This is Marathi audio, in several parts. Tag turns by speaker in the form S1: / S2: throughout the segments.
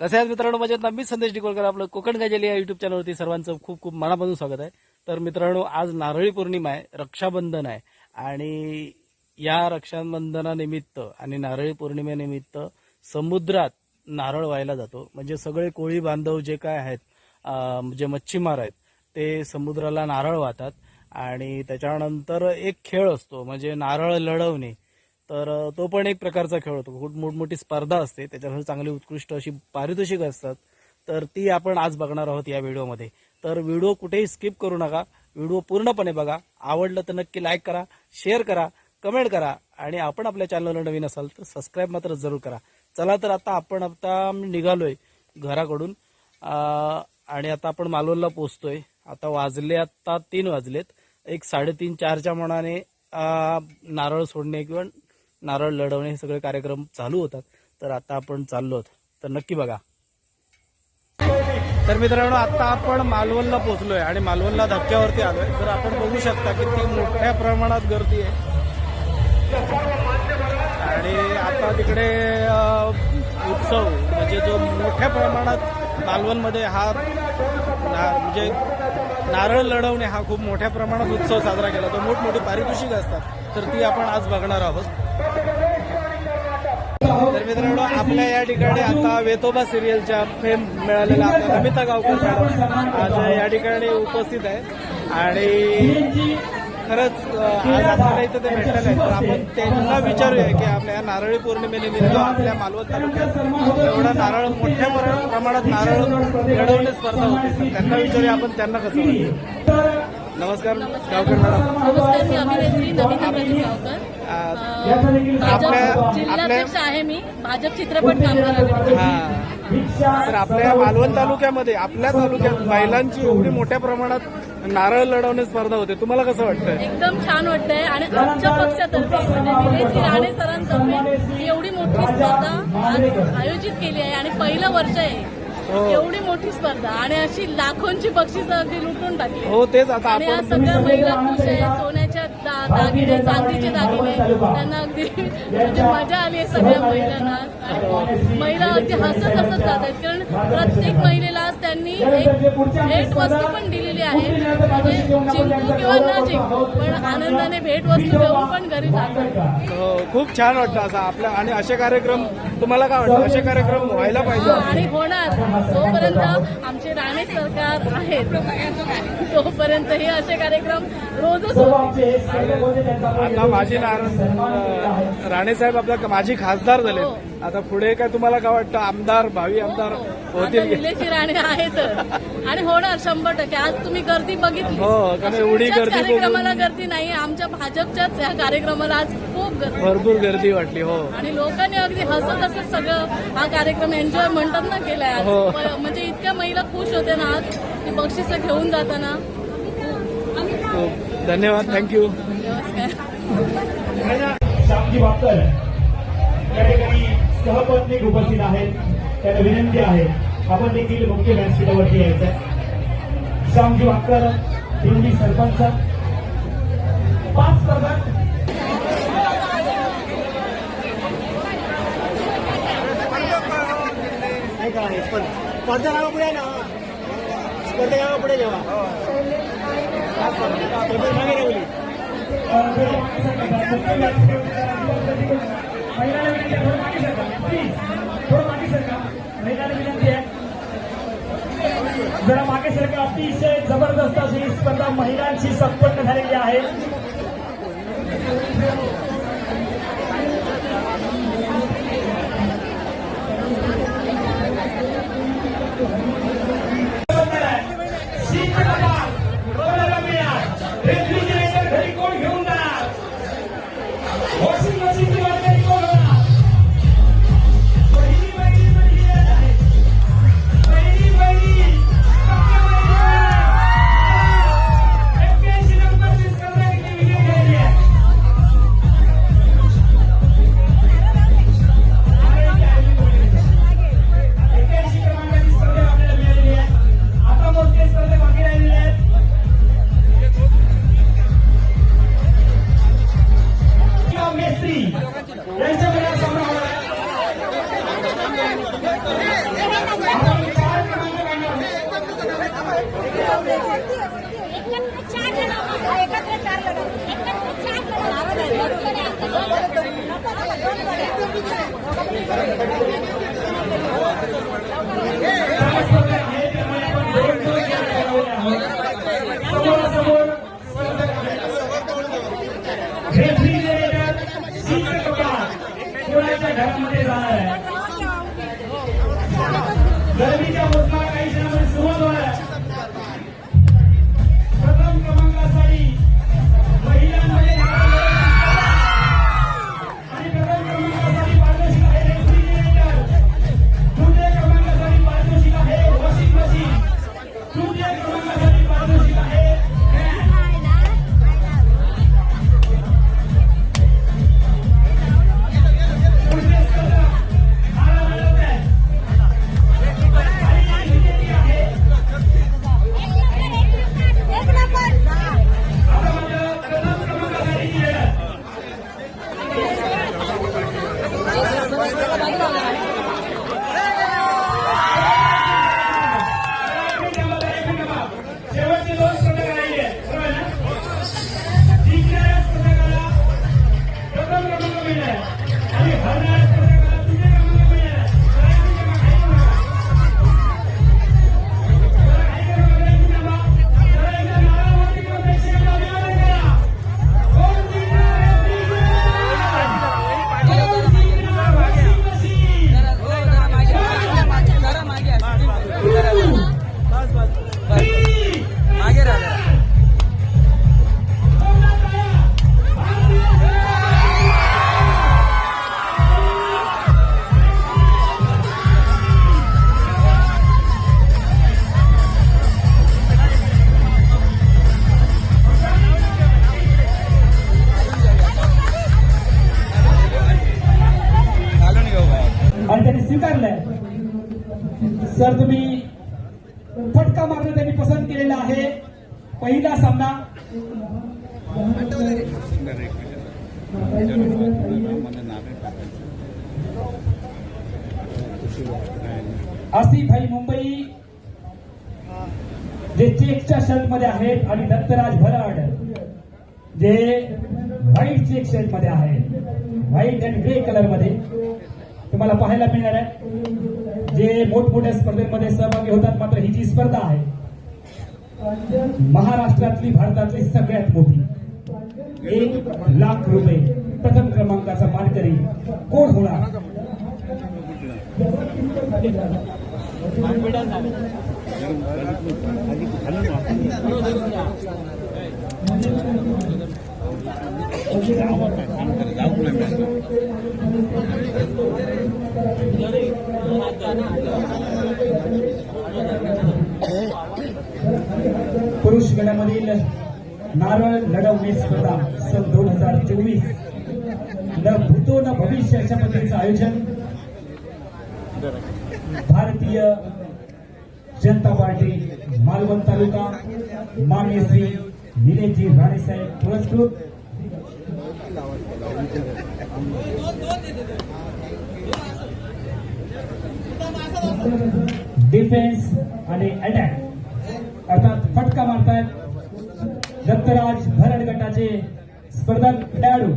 S1: कसे आहेत मित्रांनो? माझ्या ना? मी संदेश डिकोलकर आपलं कोकण गजेली या युट्यूब चॅनलवरती सर्वांचं खूप खूप मनापासून स्वागत आहे. तर मित्रांनो आज नारळी पौर्णिमा आहे रक्षाबंधन आहे. आणि या रक्षाबंधनानिमित्त आणि नारळी पौर्णिमेनिमित्त समुद्रात नारळ व्हायला जातो. म्हणजे सगळे कोळी बांधव जे काय आहेत जे मच्छीमार आहेत ते समुद्राला नारळ वाहतात. आणि त्याच्यानंतर एक खेळ असतो म्हणजे नारळ लढवणे. तर तो पण एक प्रकारचा खेळ होतो. खूप मोठमोठी स्पर्धा असते. त्याच्यामध्ये चांगली उत्कृष्ट अशी पारितोषिक असतात. तर ती आपण आज बघणार आहोत या व्हिडिओमध्ये. तर व्हिडिओ कुठेही स्किप करू नका. व्हिडिओ पूर्णपणे बघा. आवडलं तर नक्की लाईक करा शेअर करा कमेंट करा आणि आपण आपल्या चॅनलला नवीन असाल तर सबस्क्राईब मात्र जरूर करा. चला तर आता आपण आता निघालोय घराकडून. आणि आता आपण मालोलला पोचतोय आता वाजले आता तीन वाजलेत. एक साडेतीन चारच्या मनाने नारळ सोडणे किंवा नारळ लढवणे हे सगळे कार्यक्रम चालू होतात. तर आता आपण चाललो आहोत. तर नक्की बघा. तर मित्रांनो आता आपण मालवणला पोहोचलोय आणि मालवणला धक्क्यावरती आलोय. तर आपण बघू शकता की ती मोठ्या प्रमाणात गर्दी आहे. आणि आता तिकडे उत्सव म्हणजे जो मोठ्या प्रमाणात मालवणमध्ये हा म्हणजे नारळ लढवणे हा खूप मोठ्या प्रमाणात उत्सव साजरा केला तो मोठमोठी पारितोषिक असतात. तर ती आपण आज बघणार आहोत. तर मित्रांनो आपल्या या ठिकाणी आता वेतोबा सिरियलच्या फेम मिळालेल्या आपल्या नमिता गावकर मॅडम आज या ठिकाणी उपस्थित आहे. आणि खरंच आज आपल्याला इथं ते भेटलेलं आहे. तर आपण त्यांना विचारूया की आपल्या या नारळी पौर्णिमेनिमित्त आपल्या मालवण तालुक्यात एवढा नारळ मोठ्या प्र- प्रमाणात नारळ लढवणे स्पर्धा होते. तर त्यांना विचारूया आपण त्यांना कसं वाटतं. नमस्कार गावकर मॅडम. आपल्या-
S2: जिल्हाध्यक्ष आहे मी. भाजप चित्रपट आघाडी
S1: हा. तर आपल्या मालवण तालुक्यामध्ये आपल्या तालुक्यात महिलांची एवढी मोठ्या प्रमाणात नारळ लढवणे स्पर्धा होते. तुम्हाला कसं वाटतंय?
S2: एकदम छान वाटतंय आणि आमच्या पक्षातर्फे म्हणजे निलेश राणे सरांतर्फे ही एवढी मोठी स्पर्धा आज आयोजित केली आहे आणि पहिलं वर्ष आहे. एवढी मोठी स्पर्धा आणि अशी लाखोंची बक्षिसं अगदी लुटून टाकली.
S1: हो तेच आता
S2: आणि आज सगळ्या महिला खुश आहे. सोन्याच्या दा- दागिने चांदीचे दागिने त्यांना अगदी म्हणजे मजा आली आहे सगळ्या महिलांना. आणि खूप महिला अगदी हसत हसत जात आहेत कारण प्रत्येक महिलेला त्यांनी एक भेट वस्तू पण दिलेली आहे. म्हणजे जिंकू किंवा न जिंकू पण आनंदाने भेट वस्तू घेऊन पण घरी जातात
S1: हो, खूप छान वाटतं असं. आपल्या आणि असे कार्यक्रम तुम्हाला काय वाटतं? असे कार्यक्रम व्हायला पाहिजे.
S2: आणि होणार. जोपर्यंत आमचे राणे सरकार आहेत. तोपर्यंत हे असे कार्यक्रम रोजच
S1: आता माझी राणे साहेब आपल्या माझी खासदार झाले
S2: हो.
S1: आता पुढे काय तुम्हाला काय वाटतं? आमदार भावी आमदार
S2: आता
S1: होतील की?
S2: राणे आहेतच आणि होणार शंभर टक्के. आज तुम्ही गर्दी बघितली.
S1: हो, कारण एवढी
S2: आमच्याच
S1: गर्दी बघून-
S2: कार्यक्रमाला गर्दी नाही. आमच्या भाजपच्याच या कार्यक्रमाला आज खूप गर्दी
S1: भरपूर गर्दी वाटली हो.
S2: आणि लोकांनी अगदी हसत हसत सगळं हा कार्यक्रम एन्जॉय म्हणतात ना केलाय आज.
S1: हो.
S2: म्हणजे इतक्या महिला खुश होते ना आज की बक्षिसं घेऊन जाताना.
S1: धन्यवाद. थँक्यू
S2: नमस्कार.
S3: या ठिकाणी सहपत्नीक उपस्थित आहेत. त्यांना विनंती आहे. आपण देखील मुख्य व्यासपीठावरती यायचं आहे. श्यामजी वाकर दिंडी सरपंच. पाच
S4: स्पर्धा. स्पर्धा गावा पुढे ना? स्पर्धा जेव्हा
S3: महिलांना आहे थोडं मागे महिलांना विनंती आहे जरा मागे सरकार अतिशय जबरदस्त अशी स्पर्धा महिलांची संपन्न झालेली आहे. पहिला सामना आसिफ भाई मुंबई जे चेकच्या शर्टमध्ये आहेत आणि दत्तराज भराड जे व्हाईट चेक शर्टमध्ये आहेत. व्हाईट अँड ग्रे कलरमध्ये तुम्हाला पाहायला मिळणार आहे. जे मोठमोठ्या स्पर्धेमध्ये सहभागी होतात मात्र ही जी स्पर्धा आहे. महाराष्ट्रातली भारतातली सगळ्यात मोठी. एक लाख रुपये प्रथम क्रमांकाचा मानकरी कोण होणार? गटामधील नारळ लढवणे स्पर्धा सन दोन हजार चोवीस. न भूतो न भविष्य अशा पद्धतीचं आयोजन भारतीय जनता पार्टी मालवण तालुका मान्य श्री निलेशजी राणेसाहेब पुरस्कृत. डिफेन्स आणि अटॅक अर्थात फटका मारतायत दत्तराज भरड गटाचे स्पर्धक खेळाडू.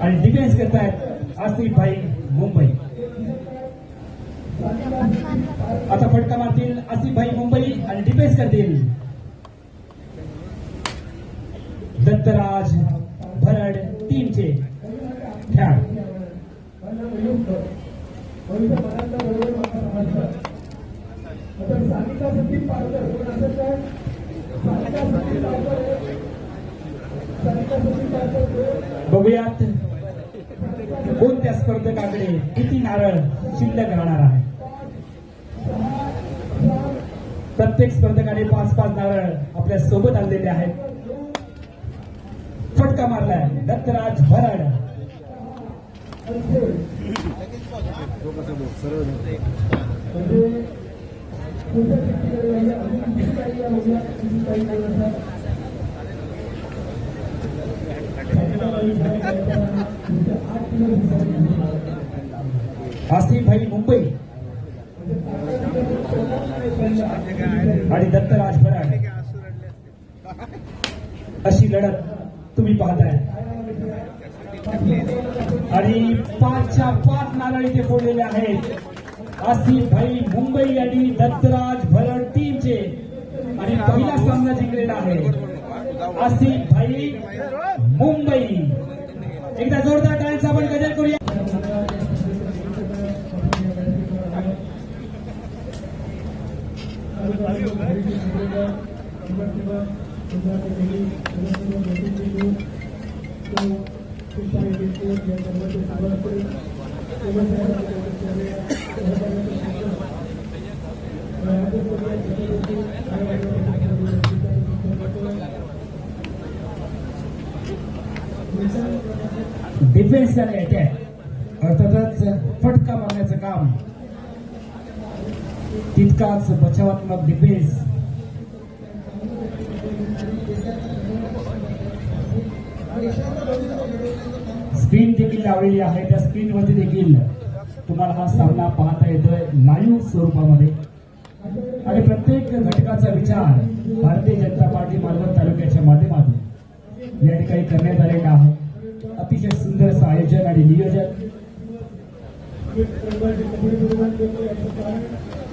S3: आणि डिफेन्स करतायत आसिफ भाई मुंबई. आता फटका मारतील आसिफ भाई मुंबई आणि डिफेन्स करतील दत्तराज भरड टीमचे खेळाडू. प्रत्येक स्पर्धकाने पाच पाच नारळ आपल्यासोबत आणलेले आहेत. फटका मारलाय. दत्तराज भराड आसिफ भाई मुंबई. आणि दत्तराज फराड अशी लढत तुम्ही पाहताय. आणि पाचच्या पाच नारळी ते फोडलेले आहेत. आसिफ भाई मुंबई आणि दत्तराज भरड टीमचे. आणि पहिला सामना जिंकलेला आहे. आसिफ भाई मुंबई. तितकाच बचावात्मक डिफेन्स स्क्रीन देखील लावलेली आहे. त्या स्क्रीनवरती देखील तुम्हाला हा सामना पाहता येतोय लाईव्ह स्वरूपामध्ये. आणि प्रत्येक घटकाचा विचार भारतीय जनता पार्टी मालवण तालुक्याच्या माध्यमातून. या ठिकाणी करण्यात आलेला आहे. अतिशय सुंदर असं आयोजन आणि नियोजन.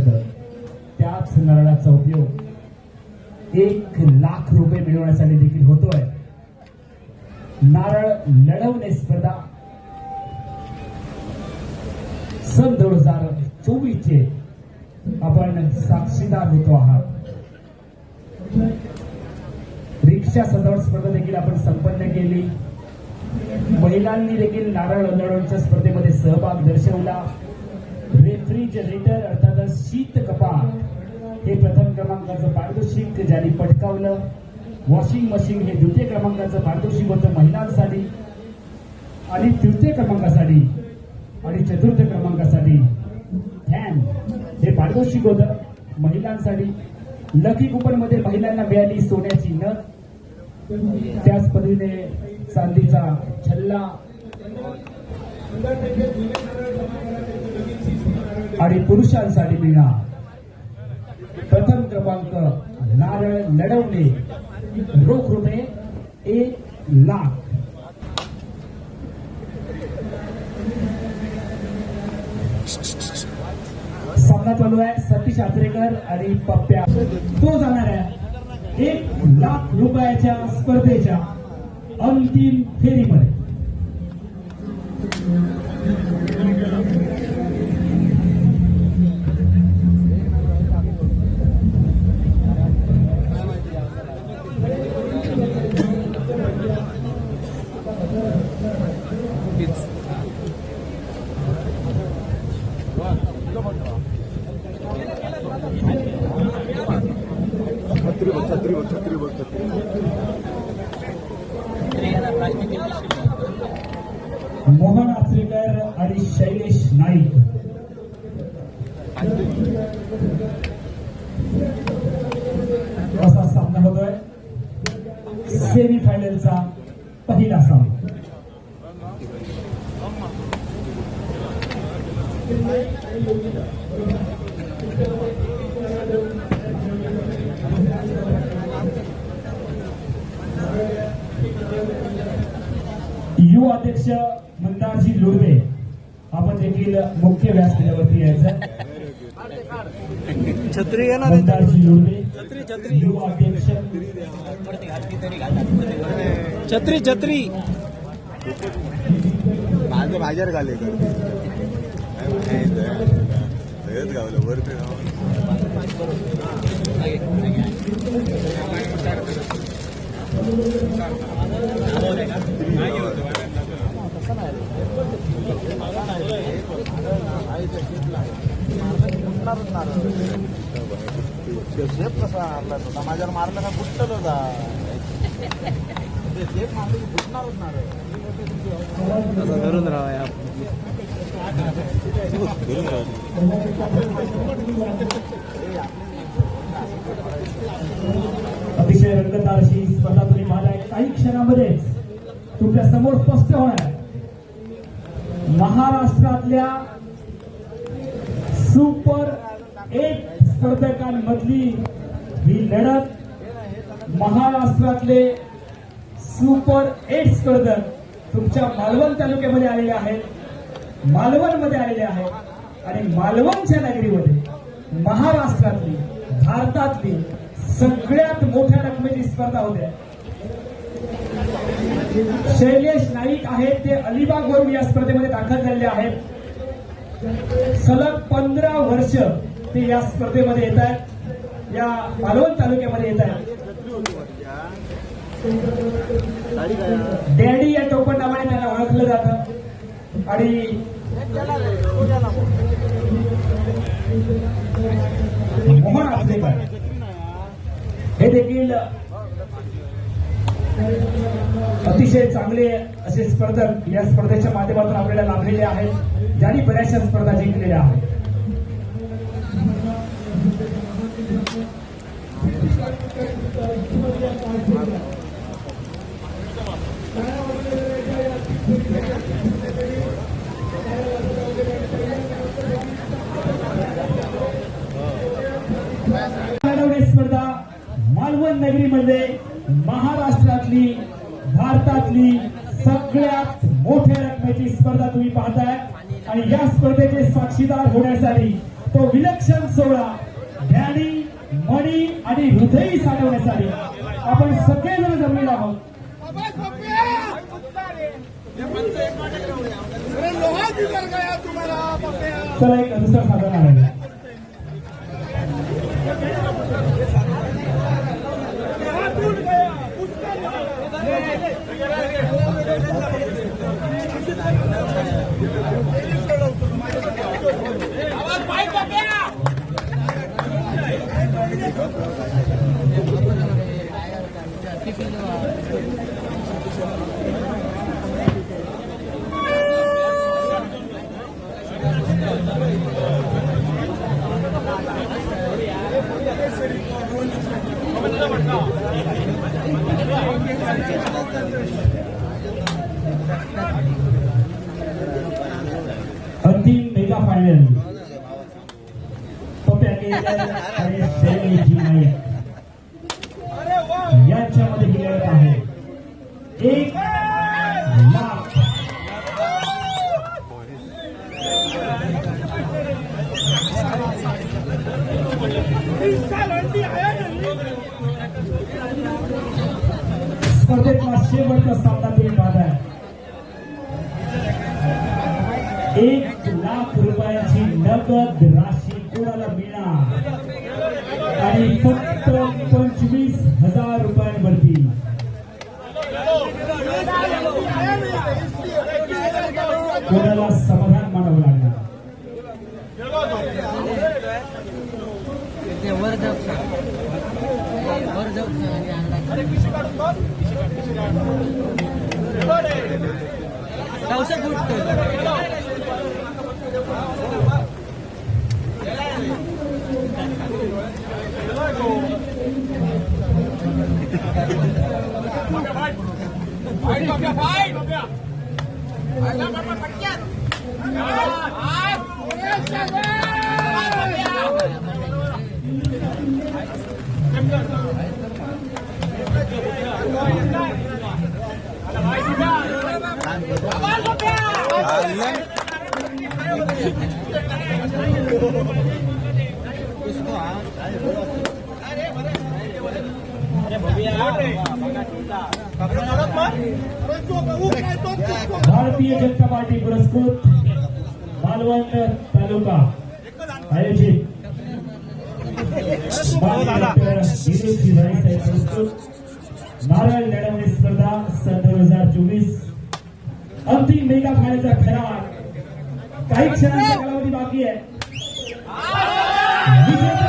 S3: करतं. त्याच नारळाचा उपयोग एक लाख रुपये मिळवण्यासाठी देखील होतोय. नारळ लढवणे स्पर्धा सन दोन हजार चोवीस चे आपण साक्षीदार होतो आहात. रिक्षा सदळ स्पर्धा देखील आपण संपन्न केली. महिलांनी देखील नारळ लढवण्याच्या स्पर्धेमध्ये सहभाग दर्शवला. रेफ्रिजरेटर अर्थात शीत कपाट हे प्रथम क्रमांकाचं पारितोषिक ज्यांनी पटकावलं वॉशिंग मशीन हे द्वितीय क्रमांकाचं पारितोषिक होतं महिलांसाठी आणि तृतीय क्रमांकासाठी आणि चतुर्थ क्रमांकासाठी फॅन हे पारितोषिक होतं महिलांसाठी. लकी कुपनमध्ये महिलांना मिळाली सोन्याची नथ. त्याच पद्धतीने चांदीचा छल्ला. आणि पुरुषांसाठी मिळणार. प्रथम क्रमांक नारळ लढवणे रोख रुपये एक लाख. सामना चालू आहे सतीश आचरेकर आणि पप्प्या. तो जाणार आहे एक लाख रुपयाच्या स्पर्धेच्या अंतिम फेरीमध्ये. सेमी फायनलचा पहिला सामना. युवा अध्यक्ष मंदारजी लुडवे आपण देखील मुख्य व्यासपीठावरती यायचं
S5: छत्री
S3: मंदारजी लुडवे
S5: छत्री. छत्री
S1: छत्री.
S5: माझं बाजार घाले
S6: सगळंच गावलं वरती जाऊन
S4: शेप कसा मारला होता माझ्यावर मारला का फुटल होता ते शेप मारले की फुटणारच ना रे.
S1: धरून राहा या.
S3: अतिशय रंगतदार अशी स्पर्धा तुम्ही पाहताय काही क्षणामध्येच तुमच्यासमोर स्पष्ट होणार. महाराष्ट्रातल्या सुपर एट स्पर्धकांमधली ही लढत महाराष्ट्रातले सुपर एट स्पर्धक तुमच्या मालवण तालुक्यामध्ये आलेले आहेत. मालवणमध्ये आलेले आहेत. आणि मालवणच्या नगरीमध्ये महाराष्ट्रातली भारतातली सगळ्यात मोठ्या रकमेची स्पर्धा होते. शैलेश नाईक आहेत. ते अलिबागवरून या स्पर्धेमध्ये दाखल झालेले आहेत. सलग पंधरा वर्ष ते या स्पर्धेमध्ये येत आहेत. या मालवण तालुक्यामध्ये येत आहेत. डॅडी या टोपण नावाने त्यांना ओळखलं जातं. आणि मोहन हे देखील अतिशय चांगले असे स्पर्धक या स्पर्धेच्या माध्यमातून आपल्याला लाभलेले आहेत. ज्यांनी बऱ्याचशा स्पर्धा जिंकलेल्या आहेत. स्पर्धा मालवण नगरीमध्ये महाराष्ट्रातली भारतातली सगळ्यात मोठ्या रकमेची स्पर्धा तुम्ही पाहताय. आणि या स्पर्धेचे साक्षीदार होण्यासाठी तो विलक्षण सोहळा ध्यानी मणी आणि हृदय साठवण्यासाठी आपण सगळेजण जमलेलो आहोत. चला एक दुसरा साधन आहे. स्पर्धेतला शेवटचा सामना तुम्ही पाहताय. एक लाख रुपयाची नगद राशी भारतीय जनता पार्टी पुरस्कृत मालवण तालुका आयोजित. नारळ लढवणी स्पर्धा सन दोन हजार चोवीस. अंतिम मेगा फायनलचा ठराव काही क्षणांचा कालावधी बाकी आहे. विजेता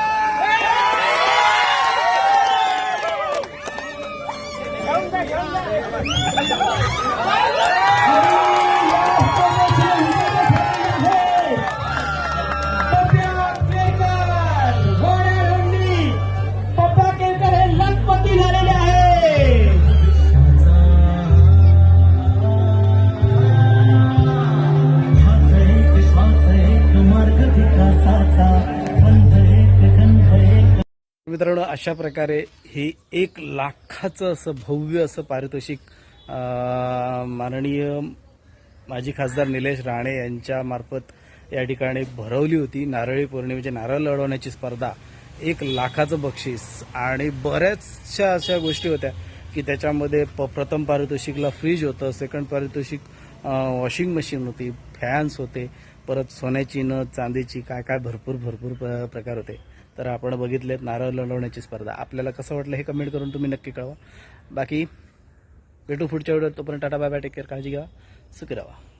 S1: मित्रांनो अशा प्रकारे ही एक लाखाचं असं भव्य असं पारितोषिक माननीय माजी खासदार निलेश राणे यांच्या मार्फत या ठिकाणी भरवली होती. नारळी पौर्णिमेची नारळ लढवण्याची स्पर्धा एक लाखाचं बक्षीस आणि बऱ्याचशा अशा गोष्टी होत्या की त्याच्यामध्ये प प्रथम पारितोषिकला फ्रीज होतं सेकंड पारितोषिक वॉशिंग मशीन होती फॅन्स होते परत सोन्याची न चांदीची काय काय भरपूर भरपूर प्रकार होते. तर आपण बघितलेत नारळ लढवण्याची स्पर्धा. आपल्याला कसं वाटलं हे कमेंट करून तुम्ही नक्की कळवा. बाकी भेटू पुढच्या व्हिडिओत. तोपर्यंत tata bye bye take care काळजी घ्या. सुखी राहा.